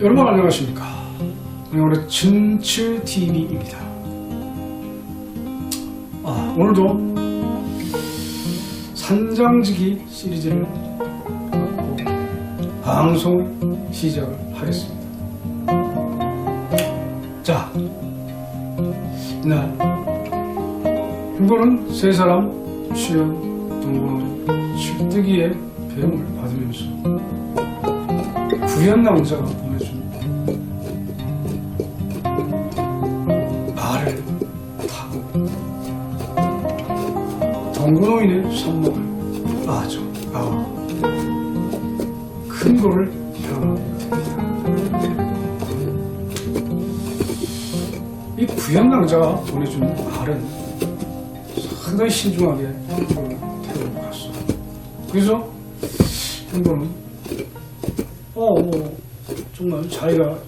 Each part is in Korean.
여러분 안녕하십니까? 오늘의 춘추TV입니다. 아, 오늘도 산장지기 시리즈를 방송 시작을 하겠습니다. 자 이날 행보는 세 사람 출연 동고는 칠뜨기의 배움을 받으면서 구현 남자가 보내준 말을 타고 동구노인의 손목을 빠져 나와 큰 거를. 이 구현남자가 보내준 말은 상당히 신중하게 태우고 갔어. 그래서 행보는 어, 뭐, 정말 자기가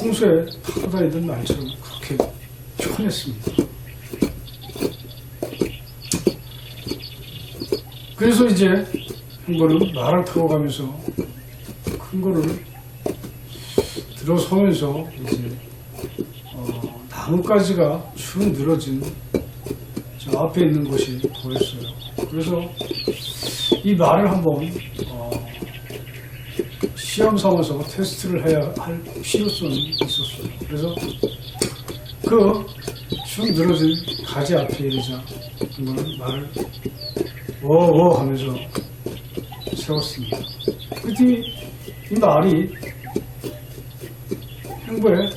평소에 타고 다니던 말처럼 그렇게 편했습니다. 그래서 이제 행보는 말을 타고 가면서 큰 거를 들어서면서 이제 어, 나뭇가지가 쭉 늘어진 저 앞에 있는 곳이 보였어요. 그래서 이 말을 한번 어, 시험 삼아서 테스트를 해야 할 필요성이 있었어요. 그래서 그쭉 늘어진 가지 앞에 이르자 이거는 말을 워워 하면서 세웠습니다. 그랬더니 이 말이 행보의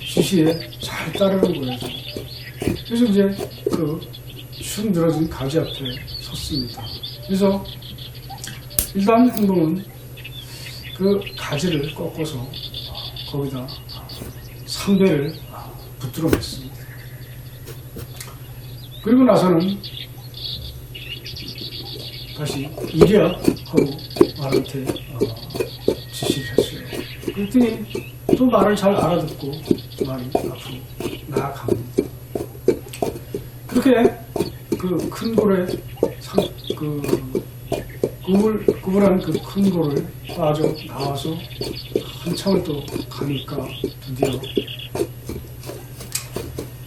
지시에 잘 따르는 거예요. 그래서 이제 그쭉 늘어진 가지 앞에 섰습니다. 그래서 일단 행동은 그 가지를 꺾어서 거기다 삼배를 붙들어 냈습니다. 그리고 나서는 다시 이리야 하고 말한테 어, 지시를 했어요. 그랬더니 또 말을 잘 알아듣고 말이 앞으로 나아갑니다. 그렇게 그큰 골에 상, 그 구불, 구불한 그큰 골을 빠져 나와서 한참을 또 가니까 드디어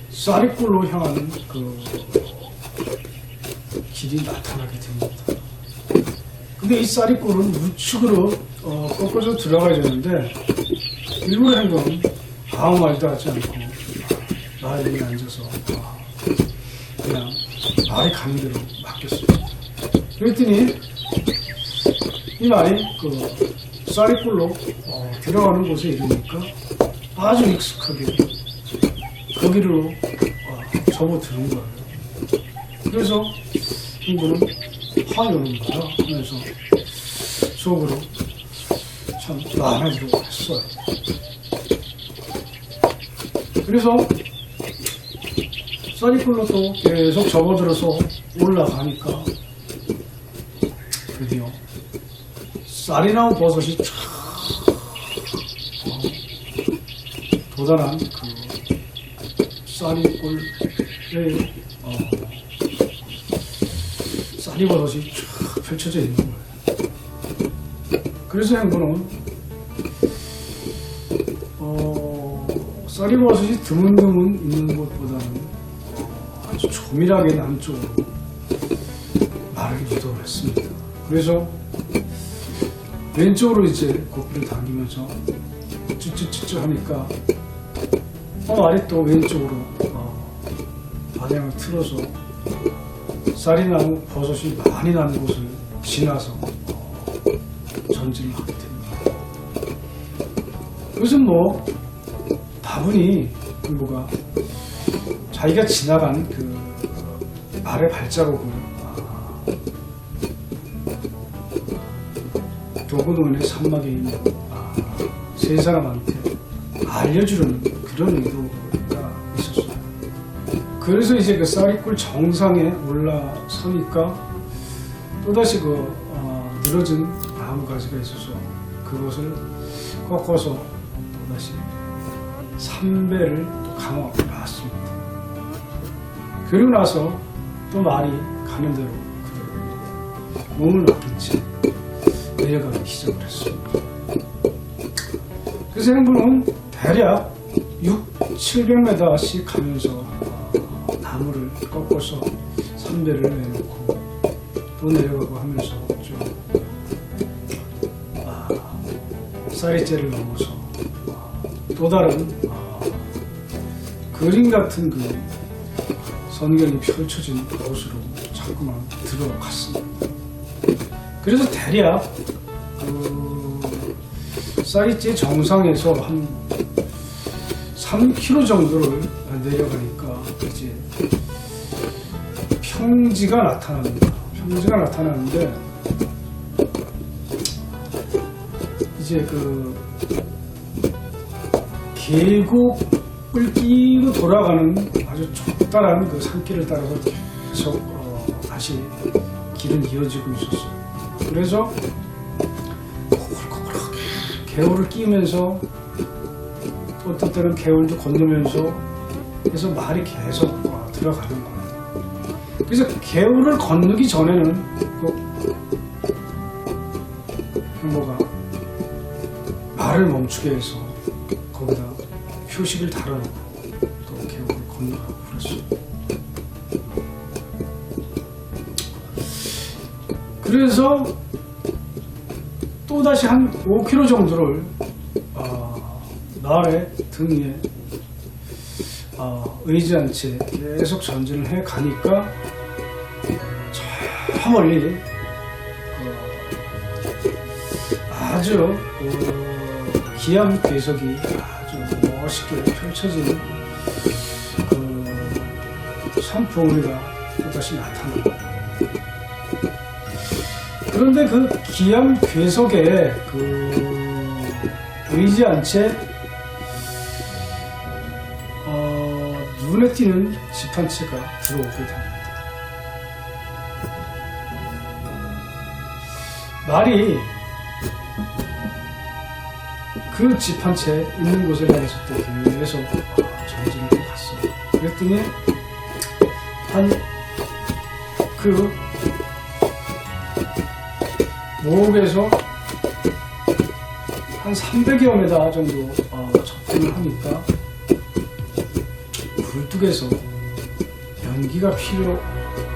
쌀이골로 향하는 그 길이 나타나게 됩니다. 근데 이 쌀이골은 우측으로 어, 꺾어서 들어가야 되는데 한건 아무 말도 하지 않고 말 위에 앉아서 아, 그냥 말이 가는 대로 맡겼습니다. 그랬더니 이 말이 그 쌀이골로 어, 들어가는 곳에 이르니까 아주 익숙하게 거기로 어, 접어드는 거예요. 그래서 친구는 화요는 거야 하면서 속으로 참 들고 했어요. 그래서 쌀이골로 또 계속 접어들어서 올라가니까 드디어 쌀이 나온 버섯이 촥 어, 도달한 그 쌀이골에 어, 쌀이 버섯이 쫙 펼쳐져 있는 거예요. 그래서 행부는 어, 쌀이 버섯이 드문드문 있는 곳보다는 아주 조밀하게 남쪽으로 말을 유도를 했습니다. 그래서 왼쪽으로 이제 고삐를 당기면서 쭈쭈쭈쭈 하니까 어, 말이 또 왼쪽으로 어, 방향을 틀어서 쌀이 나고 버섯이 많이 나는 곳을 지나서 어, 전진을 하게 됩니다. 그것은 뭐 다분히 뭐가 자기가 지나간 그 말의 발자국을 아, 도구노인의 산막에 있는 아, 세 사람한테 알려주려는 그런 의도가 있었어요. 그래서 이제 그 쌀이골 정상에 올라서니까 또다시 그 어, 늘어진 나무 가지가 있어서 그것을 꺾어서 또다시 삼배를 또 강화하고 나왔습니다. 그리고 나서 또 말이 가는 대로 그대로 몸을 맡긴 채 내려가기 시작을 했습니다. 그래서 행군은 대략 6, 700m씩 가면서 어, 나무를 꺾어서 선배를 내놓고 또 내려가고 하면서 좀 아, 쌀이째를 넘어서 아, 또 다른 아, 그림 같은 그 선경이 펼쳐진 곳으로 자꾸만 들어갔습니다. 그래서 대략 그 쌀이째 정상에서 한 3km 정도를 내려가니까 이제 평지가 나타납니다. 평지가 나타나는데 이제 그 계곡을 끼고 돌아가는 아주 좁다란 그 산길을 따라서 계속 어, 다시 길은 이어지고 있었어요. 그래서 코골코골하게 개울을 끼면서 또 어떤 때는 개울도 건너면서 해서 말이 계속 어, 들어가는 거예요. 그래서 개울을 건너기 전에는 그 뭐가 말을 멈추게 해서 거기다 표식을 달아놓고 또 개울을 건너가고 그랬어요. 그래서 또다시 한 5km 정도를 어, 나의 등 위에 어, 의지한 채 계속 전진을 해 가니까 저 멀리 어, 아주 어, 기암 괴석이 아주 멋있게 펼쳐진 그 산봉우리가 또다시 나타납니다. 그런데 그 기암 괴석에 그 보이지 않채 어, 눈에 띄는 집 한 채가 들어오게 됩니다. 말이 그 집 한 채 있는 곳에 향해서 또 계속 어, 전진을 해갔어요. 그랬더니 한그 모읍에서 한 300여 미터 정도 어, 접근을 하니까 굴뚝에서 연기가 피어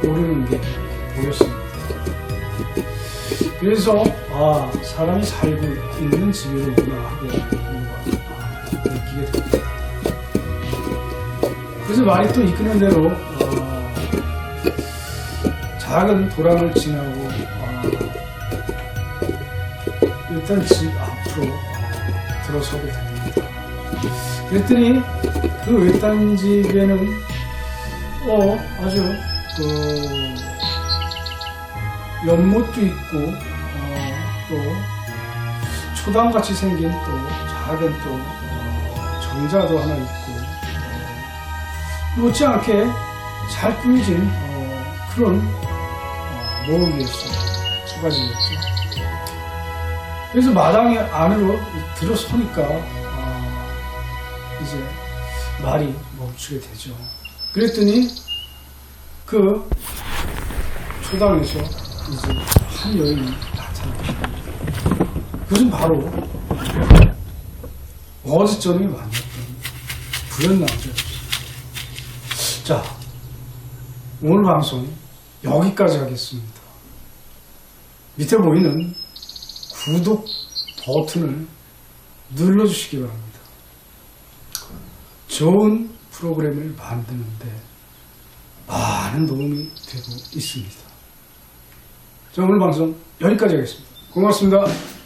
오르는 게 보였습니다. 그래서 아 사람이 살고 있는 집이로구나 하고 느끼게 됩니다. 그래서 말이 또 이끄는 대로 어, 작은 도랑을 지나고 어, 일단 집 앞으로 어, 들어서게 됩니다. 그랬더니 그 외딴 집에는 어 아주 그 연못도 있고 어, 또 초당같이 생긴 또 작은 또 어, 정자도 하나 있고 어, 못지않게 잘 꾸며진 어, 그런 어, 모험이었어요. 소가지였죠. 그래서 마당 안으로 들어서니까 아, 이제 말이 멈추게 되죠. 그랬더니 그 초당에서 이제 한 여인이 나타납니다. 그것은 바로 어제 저녁에 만났던 부연 남자였어요. 자, 오늘 방송 여기까지 하겠습니다. 밑에 보이는 구독 버튼을 눌러주시기 바랍니다. 좋은 프로그램을 만드는데 많은 도움이 되고 있습니다. 자, 오늘 방송 여기까지 하겠습니다. 고맙습니다.